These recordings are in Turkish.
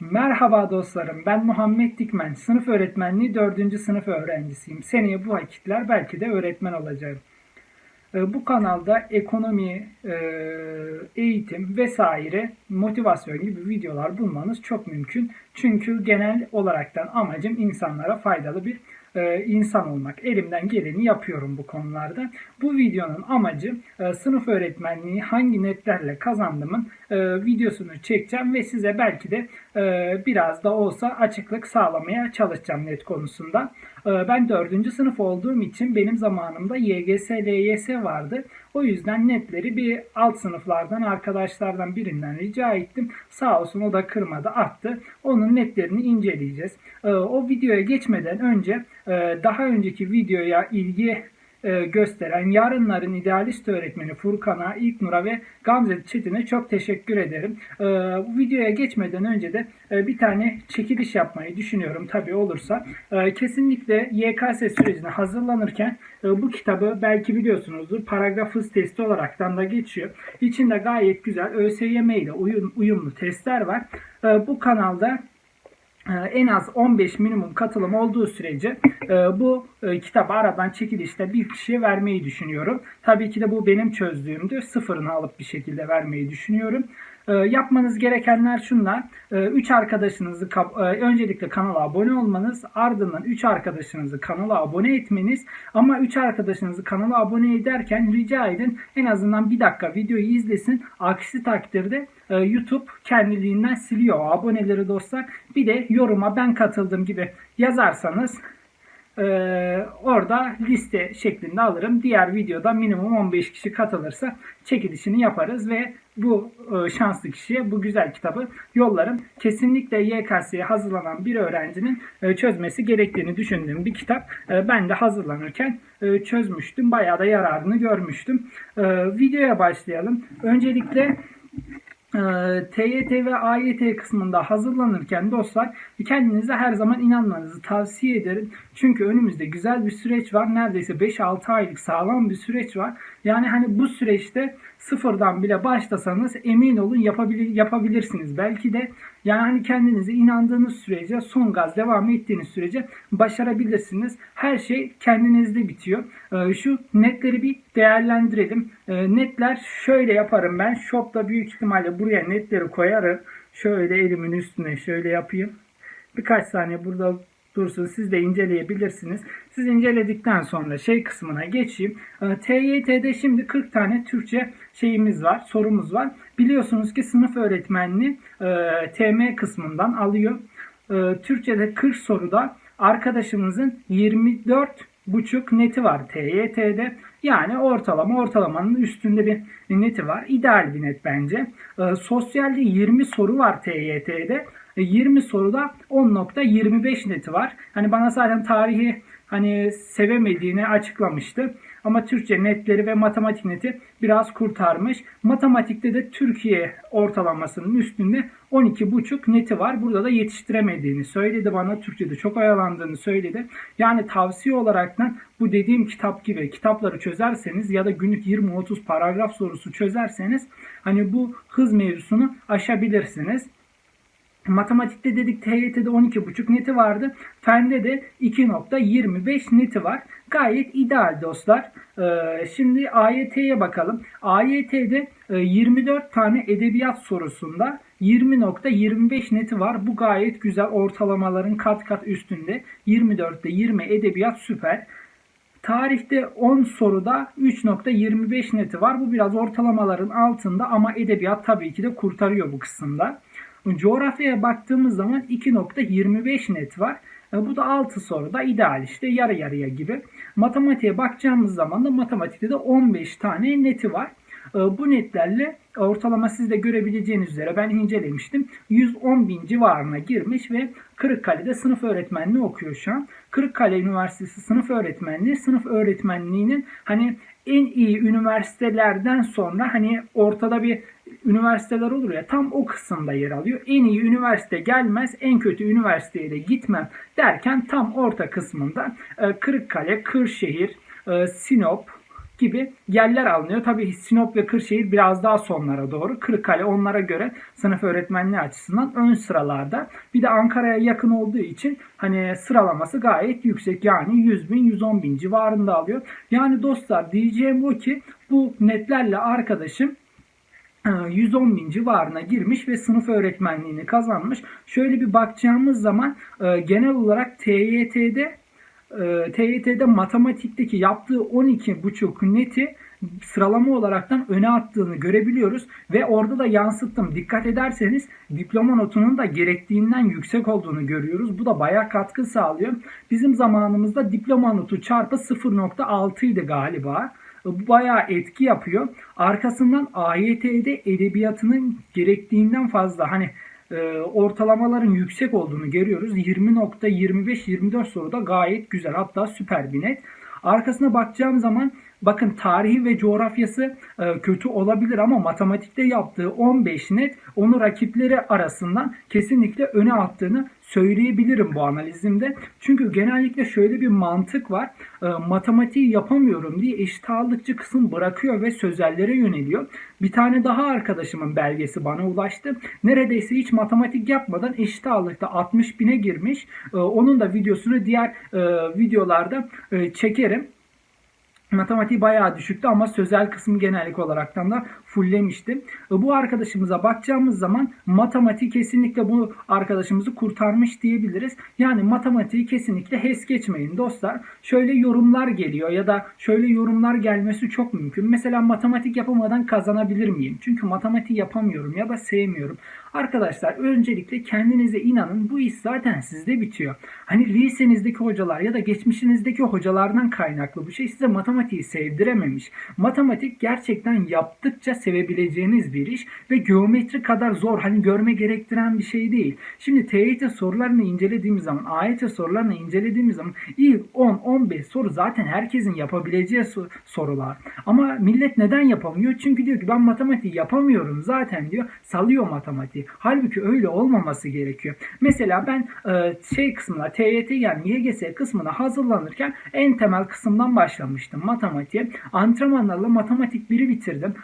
Merhaba dostlarım, ben Muhammed Dikmen, sınıf öğretmenliği 4. sınıf öğrencisiyim. Seneye bu vakitler belki de öğretmen olacağım. Ee, Bu kanalda ekonomi, e, eğitim vesaire motivasyon gibi videolar bulmanız çok mümkün. Çünkü genel olaraktan amacım insanlara faydalı bir e, insan olmak. Elimden geleni yapıyorum bu konularda. Bu videonun amacı e, sınıf öğretmenliği hangi netlerle kazandımın e, videosunu çekeceğim ve size belki de e, biraz da olsa açıklık sağlamaya çalışacağım net konusunda. E, ben 4. sınıf olduğum için benim zamanımda YGS, LYS vardı. O yüzden netleri bir alt sınıflardan arkadaşlardan birinden rica ettim. Sağ olsun o da kırmadı attı. Onun netlerini inceleyeceğiz. E, o videoya geçmeden önce e, daha önceki videoya ilgi e, gösteren yarınların idealist öğretmeni Furkan'a, İlknur'a ve Gamze Çetin'e çok teşekkür ederim. E, videoya geçmeden önce de e, bir tane çekiliş yapmayı düşünüyorum tabii olursa. E, kesinlikle YKS sürecine hazırlanırken bu kitabı belki biliyorsunuzdur paragraf hız testi olaraktan da geçiyor. İçinde gayet güzel ÖSYM ile uyum, uyumlu testler var. Bu kanalda en az 15 minimum katılım olduğu sürece e, bu e, kitabı aradan çekilişte bir kişiye vermeyi düşünüyorum. Tabii ki de bu benim çözdüğümdür. Sıfırını alıp bir şekilde vermeyi düşünüyorum. E, Yapmanız gerekenler şunlar. 3 arkadaşınızı kap- e, öncelikle kanala abone olmanız, ardından 3 arkadaşınızı kanala abone etmeniz ama 3 arkadaşınızı kanala abone ederken rica edin en azından bir dakika videoyu izlesin. Aksi takdirde e, YouTube kendiliğinden siliyor aboneleri dostlar. Bir de yoruma ben katıldım gibi yazarsanız e, orada liste şeklinde alırım. Diğer videoda minimum 15 kişi katılırsa çekilişini yaparız ve bu e, şanslı kişiye bu güzel kitabı yollarım. Kesinlikle YKS'ye hazırlanan bir öğrencinin e, çözmesi gerektiğini düşündüğüm bir kitap. E, ben de hazırlanırken e, çözmüştüm. Bayağı da yararını görmüştüm. E, videoya başlayalım. Öncelikle TYT ve AYT kısmında hazırlanırken dostlar kendinize her zaman inanmanızı tavsiye ederim. Çünkü önümüzde güzel bir süreç var. Neredeyse 5-6 aylık sağlam bir süreç var. Yani hani bu süreçte sıfırdan bile başlasanız emin olun yapabilir, yapabilirsiniz. Belki de yani hani kendinize inandığınız sürece son gaz devam ettiğiniz sürece başarabilirsiniz. Her şey kendinizde bitiyor. Ee, şu netleri bir değerlendirelim. Ee, netler şöyle yaparım ben. Shop'ta büyük ihtimalle buraya netleri koyarım. Şöyle elimin üstüne şöyle yapayım. Birkaç saniye burada dursun. Siz de inceleyebilirsiniz. Siz inceledikten sonra şey kısmına geçeyim. Ee, TYT'de şimdi 40 tane Türkçe şeyimiz var, sorumuz var. Biliyorsunuz ki sınıf öğretmenliği e, TM kısmından alıyor. E, Türkçe'de 40 soruda arkadaşımızın 24 buçuk neti var TYT'de. Yani ortalama ortalamanın üstünde bir neti var. İdeal bir net bence. E, sosyalde 20 soru var TYT'de. 20 soruda 10.25 neti var. Hani bana zaten tarihi hani sevemediğini açıklamıştı. Ama Türkçe netleri ve matematik neti biraz kurtarmış. Matematikte de Türkiye ortalamasının üstünde 12.5 neti var. Burada da yetiştiremediğini söyledi bana. Türkçe'de çok oyalandığını söyledi. Yani tavsiye olaraktan bu dediğim kitap gibi kitapları çözerseniz ya da günlük 20-30 paragraf sorusu çözerseniz hani bu hız mevzusunu aşabilirsiniz. Matematikte dedik TYT'de 12.5 neti vardı. Fende de 2.25 neti var. Gayet ideal dostlar. Ee, şimdi AYT'ye bakalım. AYT'de e, 24 tane edebiyat sorusunda 20.25 neti var. Bu gayet güzel ortalamaların kat kat üstünde. 24'te 20 edebiyat süper. Tarihte 10 soruda 3.25 neti var. Bu biraz ortalamaların altında ama edebiyat tabii ki de kurtarıyor bu kısımda. Coğrafyaya baktığımız zaman 2.25 net var. E, Bu da 6 soruda ideal işte yarı yarıya gibi. Matematiğe bakacağımız zaman da matematikte de 15 tane neti var. E, Bu netlerle ortalama siz de görebileceğiniz üzere ben incelemiştim. 110 bin civarına girmiş ve Kırıkkale'de sınıf öğretmenliği okuyor şu an. Kırıkkale Üniversitesi sınıf öğretmenliği, sınıf öğretmenliğinin hani en iyi üniversitelerden sonra hani ortada bir üniversiteler olur ya tam o kısımda yer alıyor. En iyi üniversite gelmez, en kötü üniversiteye de gitmem derken tam orta kısmında e, Kırıkkale, Kırşehir, e, Sinop, gibi yerler alınıyor. Tabii Sinop ve Kırşehir biraz daha sonlara doğru. Kırıkkale onlara göre sınıf öğretmenliği açısından ön sıralarda. Bir de Ankara'ya yakın olduğu için hani sıralaması gayet yüksek. Yani 100 bin 110 bin civarında alıyor. Yani dostlar diyeceğim o ki bu netlerle arkadaşım 110 e, bin civarına girmiş ve sınıf öğretmenliğini kazanmış. Şöyle bir bakacağımız zaman e, genel olarak TYT'de e, TYT'de matematikteki yaptığı 12,5 neti sıralama olaraktan öne attığını görebiliyoruz ve orada da yansıttım. Dikkat ederseniz diploma notunun da gerektiğinden yüksek olduğunu görüyoruz. Bu da bayağı katkı sağlıyor. Bizim zamanımızda diploma notu çarpı 0.6 idi galiba. Bu bayağı etki yapıyor. Arkasından AYT'de edebiyatının gerektiğinden fazla hani e, ortalamaların yüksek olduğunu görüyoruz. 20.25-24 soruda gayet güzel hatta süper bir net. Arkasına bakacağım zaman bakın tarihi ve coğrafyası e, kötü olabilir ama matematikte yaptığı 15 net onu rakipleri arasından kesinlikle öne attığını söyleyebilirim bu analizimde. Çünkü genellikle şöyle bir mantık var. E, matematiği yapamıyorum diye eşit ağırlıkçı kısım bırakıyor ve sözellere yöneliyor. Bir tane daha arkadaşımın belgesi bana ulaştı. Neredeyse hiç matematik yapmadan eşit ağırlıkta 60 bine girmiş. E, onun da videosunu diğer e, videolarda çekerim matematiği bayağı düşüktü ama sözel kısmı genellik olaraktan da fulllemiştim. Bu arkadaşımıza bakacağımız zaman matematik kesinlikle bu arkadaşımızı kurtarmış diyebiliriz. Yani matematiği kesinlikle hes geçmeyin dostlar. Şöyle yorumlar geliyor ya da şöyle yorumlar gelmesi çok mümkün. Mesela matematik yapamadan kazanabilir miyim? Çünkü matematik yapamıyorum ya da sevmiyorum. Arkadaşlar öncelikle kendinize inanın bu iş zaten sizde bitiyor. Hani lisenizdeki hocalar ya da geçmişinizdeki hocalardan kaynaklı bu şey size matematiği sevdirememiş. Matematik gerçekten yaptıkça sevebileceğiniz bir iş ve geometri kadar zor hani görme gerektiren bir şey değil. Şimdi TYT sorularını incelediğimiz zaman AYT sorularını incelediğimiz zaman ilk 10-15 soru zaten herkesin yapabileceği sorular. Ama millet neden yapamıyor? Çünkü diyor ki ben matematiği yapamıyorum zaten diyor. Salıyor matematiği. Halbuki öyle olmaması gerekiyor. Mesela ben e, şey kısmına TYT yani YGS kısmına hazırlanırken en temel kısımdan başlamıştım matematiğe. Antrenmanlarla matematik 1'i bitirdim.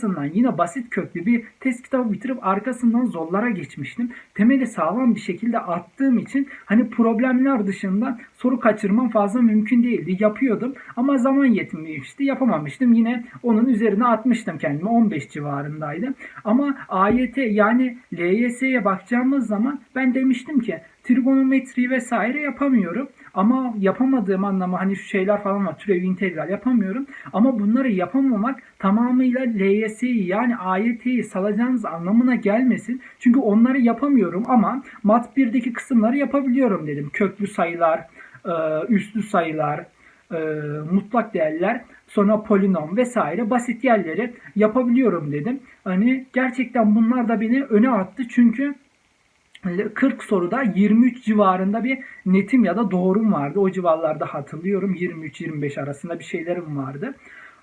Arkasından yine basit köklü bir test kitabı bitirip arkasından zorlara geçmiştim. Temeli sağlam bir şekilde attığım için hani problemler dışında soru kaçırmam fazla mümkün değildi. Yapıyordum ama zaman yetmemişti. Yapamamıştım. Yine onun üzerine atmıştım kendimi. 15 civarındaydı. Ama AYT yani LYS'ye bakacağımız zaman ben demiştim ki trigonometri vesaire yapamıyorum. Ama yapamadığım anlamı hani şu şeyler falan var. Türev integral yapamıyorum. Ama bunları yapamamak tamamıyla LYS'yi yani AYT'yi salacağınız anlamına gelmesin. Çünkü onları yapamıyorum ama mat 1'deki kısımları yapabiliyorum dedim. Köklü sayılar, e, üstlü sayılar, e, mutlak değerler, sonra polinom vesaire basit yerleri yapabiliyorum dedim. Hani gerçekten bunlar da beni öne attı çünkü 40 soruda 23 civarında bir netim ya da doğrum vardı. O civarlarda hatırlıyorum 23-25 arasında bir şeylerim vardı.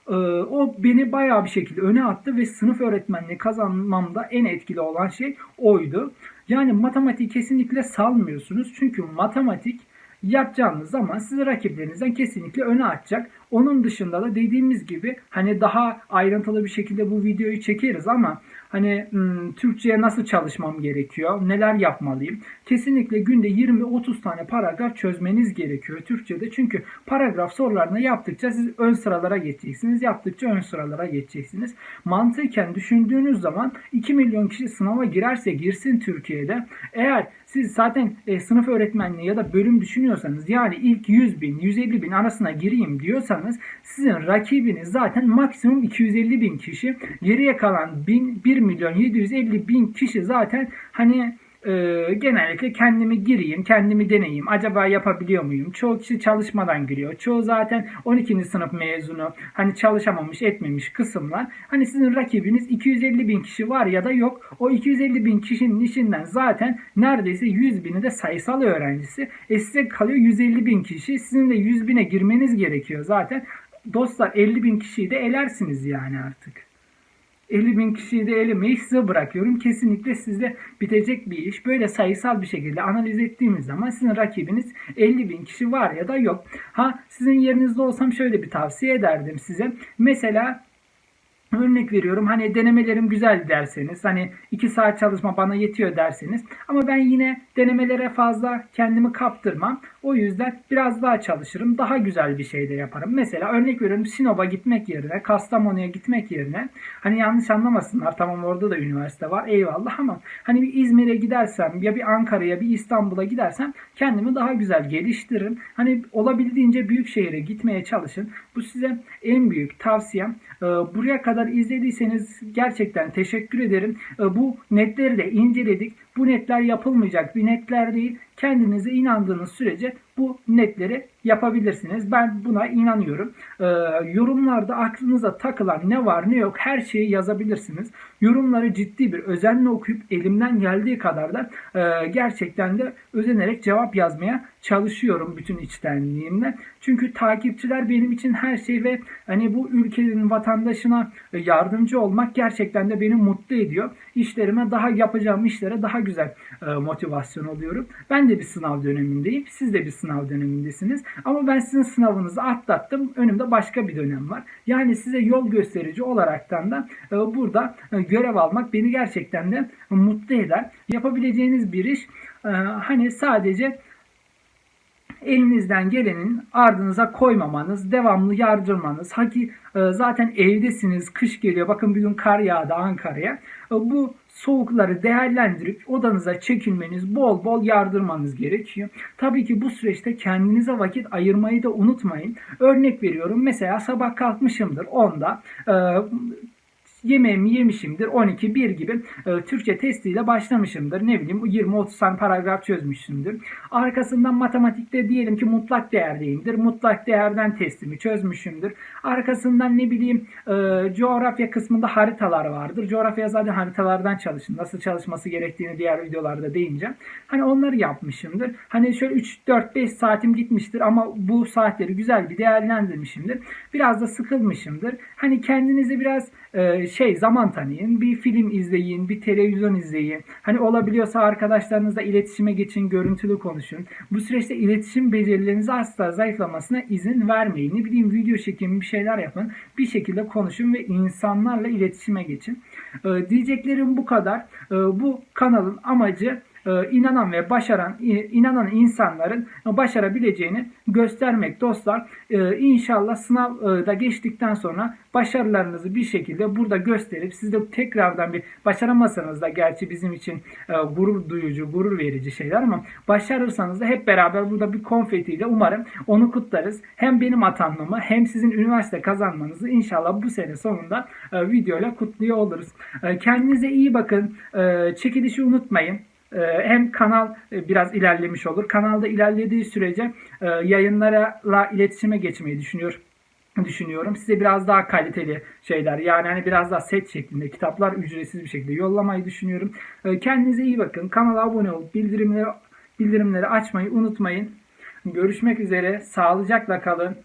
Ee, o beni bayağı bir şekilde öne attı ve sınıf öğretmenliği kazanmamda en etkili olan şey oydu. Yani matematiği kesinlikle salmıyorsunuz. Çünkü matematik yapacağınız zaman sizi rakiplerinizden kesinlikle öne atacak. Onun dışında da dediğimiz gibi hani daha ayrıntılı bir şekilde bu videoyu çekeriz ama hani Türkçe'ye nasıl çalışmam gerekiyor, neler yapmalıyım? Kesinlikle günde 20-30 tane paragraf çözmeniz gerekiyor Türkçe'de. Çünkü paragraf sorularını yaptıkça siz ön sıralara geçeceksiniz. Yaptıkça ön sıralara geçeceksiniz. Mantıken düşündüğünüz zaman 2 milyon kişi sınava girerse girsin Türkiye'de. Eğer siz zaten e, sınıf öğretmenliği ya da bölüm düşünüyorsanız yani ilk 100 bin, 150 bin arasına gireyim diyorsanız sizin rakibiniz zaten maksimum 250 bin kişi. Geriye kalan 1000, 1 milyon 750 bin kişi zaten hani e, genellikle kendimi gireyim, kendimi deneyeyim. Acaba yapabiliyor muyum? Çoğu kişi çalışmadan giriyor. Çoğu zaten 12. sınıf mezunu. Hani çalışamamış, etmemiş kısımlar. Hani sizin rakibiniz 250 bin kişi var ya da yok. O 250 bin kişinin içinden zaten neredeyse 100 bini de sayısal öğrencisi. E size kalıyor 150 bin kişi. Sizin de 100 bine girmeniz gerekiyor zaten. Dostlar 50 bin kişiyi de elersiniz yani artık. 50 bin kişiyi de elemeyi size bırakıyorum. Kesinlikle sizde bitecek bir iş. Böyle sayısal bir şekilde analiz ettiğimiz zaman sizin rakibiniz 50 bin kişi var ya da yok. Ha sizin yerinizde olsam şöyle bir tavsiye ederdim size. Mesela Örnek veriyorum hani denemelerim güzel derseniz hani 2 saat çalışma bana yetiyor derseniz ama ben yine denemelere fazla kendimi kaptırmam. O yüzden biraz daha çalışırım. Daha güzel bir şey de yaparım. Mesela örnek veriyorum Sinop'a gitmek yerine Kastamonu'ya gitmek yerine hani yanlış anlamasınlar tamam orada da üniversite var eyvallah ama hani bir İzmir'e gidersem ya bir Ankara'ya bir İstanbul'a gidersem kendimi daha güzel geliştiririm. Hani olabildiğince büyük şehire gitmeye çalışın. Bu size en büyük tavsiyem. Ee, Buraya kadar izlediyseniz gerçekten teşekkür ederim. Ee, Bu netleri de inceledik. Bu netler yapılmayacak bir netler değil. Kendinize inandığınız sürece bu netleri yapabilirsiniz. Ben buna inanıyorum. Ee, yorumlarda aklınıza takılan ne var ne yok her şeyi yazabilirsiniz. Yorumları ciddi bir özenle okuyup elimden geldiği kadar da e, gerçekten de özenerek cevap yazmaya çalışıyorum bütün içtenliğimle. Çünkü takipçiler benim için her şey ve hani bu ülkenin vatandaşına yardımcı olmak gerçekten de beni mutlu ediyor. İşlerime daha yapacağım işlere daha güzel e, motivasyon oluyorum. Ben de bir sınav dönemindeyim. Siz de bir sınav dönemindesiniz. Ama ben sizin sınavınızı atlattım. Önümde başka bir dönem var. Yani size yol gösterici olaraktan da e, burada e, görev almak beni gerçekten de mutlu eder. Yapabileceğiniz bir iş e, hani sadece elinizden gelenin ardınıza koymamanız, devamlı yardırmanız. Haki e, zaten evdesiniz, kış geliyor. Bakın bugün kar yağdı Ankara'ya. E, Bu soğukları değerlendirip odanıza çekilmeniz, bol bol yardırmanız gerekiyor. Tabii ki bu süreçte kendinize vakit ayırmayı da unutmayın. Örnek veriyorum. Mesela sabah kalkmışımdır 10'da. E, yemeğimi yemişimdir 12 1 gibi e, Türkçe testiyle başlamışımdır. Ne bileyim 20 30 tane paragraf çözmüşümdür. Arkasından matematikte diyelim ki mutlak değerdeyimdir. Mutlak değerden testimi çözmüşümdür. Arkasından ne bileyim e, coğrafya kısmında haritalar vardır. Coğrafya zaten haritalardan çalışın. Nasıl çalışması gerektiğini diğer videolarda değineceğim. Hani onları yapmışımdır. Hani şöyle 3 4 5 saatim gitmiştir ama bu saatleri güzel bir değerlendirmişimdir. Biraz da sıkılmışımdır. Hani kendinize biraz e, şey zaman tanıyın. Bir film izleyin, bir televizyon izleyin. Hani olabiliyorsa arkadaşlarınızla iletişime geçin, görüntülü konuşun. Bu süreçte iletişim becerilerinizi asla zayıflamasına izin vermeyin. Ne bileyim video çekin, bir şeyler yapın. Bir şekilde konuşun ve insanlarla iletişime geçin. E, diyeceklerim bu kadar. E, bu kanalın amacı inanan ve başaran inanan insanların başarabileceğini göstermek dostlar. E, İnşallah sınavda geçtikten sonra başarılarınızı bir şekilde burada gösterip siz de tekrardan bir başaramazsanız da gerçi bizim için e, gurur duyucu, gurur verici şeyler ama başarırsanız da hep beraber burada bir konfetiyle umarım onu kutlarız. Hem benim atanmamı hem sizin üniversite kazanmanızı inşallah bu sene sonunda e, videoyla kutluyor oluruz. E, Kendinize iyi bakın. E, Çekilişi unutmayın. Ee, hem kanal e, biraz ilerlemiş olur. Kanalda ilerlediği sürece e, yayınlarla iletişime geçmeyi düşünüyor düşünüyorum. Size biraz daha kaliteli şeyler yani hani biraz daha set şeklinde kitaplar ücretsiz bir şekilde yollamayı düşünüyorum. Ee, Kendinize iyi bakın. Kanala abone olup bildirimleri bildirimleri açmayı unutmayın. Görüşmek üzere. Sağlıcakla kalın.